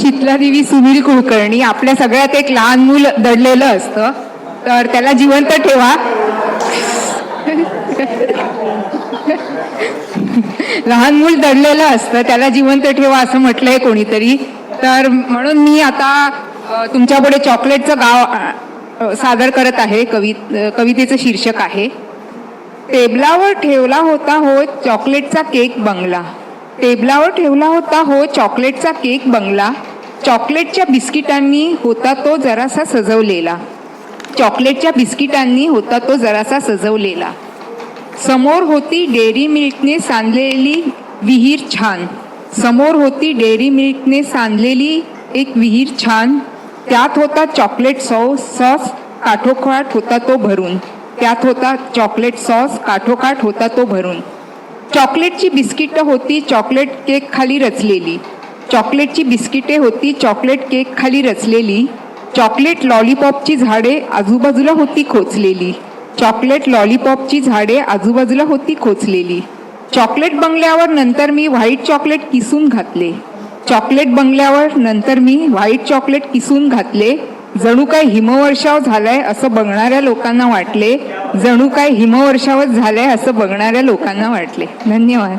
शीतला देवी सुनील कुलकर्णी आपल्या सगळ्यात एक लहान मूल दडलेलं असतं. तर त्याला जिवंत ठेवा. लहान मूल दडलेलं असतं त्याला जिवंत ठेवा असं म्हटलंय कोणीतरी. तर म्हणून मी आता तुमच्यापुढे चॉकलेटचं गाव सादर करत आहे. कवि कवितेचं शीर्षक आहे. टेबलावर ठेवला होता हो चॉकलेटचा केक बंगला. टेबलावर ठेवला होता हो चॉकलेटचा केक बंगला. चॉकलेटच्या बिस्किटांनी होता तो जरासा सजवलेला. चॉकलेटच्या बिस्किटांनी होता तो जरासा सजवलेला. समोर होती डेअरी मिल्कने सांधलेली विहीर छान. समोर होती डेअरी मिल्कने सांधलेली एक विहीर छान. त्यात होता चॉकलेट सॉस सॉस काठोकाठ होता तो भरून. त्यात होता चॉकलेट सॉस काठोकाठ होता तो भरून. चॉकलेटची बिस्किटं होती चॉकलेट केक खाली रचलेली. चॉकलेटची बिस्किटे होती चॉकलेट केक खाली रचलेली चॉकलेट लॉलीपॉपची झाडे आजूबाजूला होती खोचलेली चॉकलेट लॉलीपॉपची झाडे आजूबाजूला होती खोचलेली. चॉकलेट बंगल्यावर नंतर मी व्हाईट चॉकलेट किसून घातले. चॉकलेट बंगल्यावर नंतर मी व्हाईट चॉकलेट किसून घातले. जणू काय हिमवर्षाव झालाय असं बघणाऱ्या लोकांना वाटले. जणू काय हिमवर्षावच झालंय असं बघणाऱ्या लोकांना वाटले. धन्यवाद.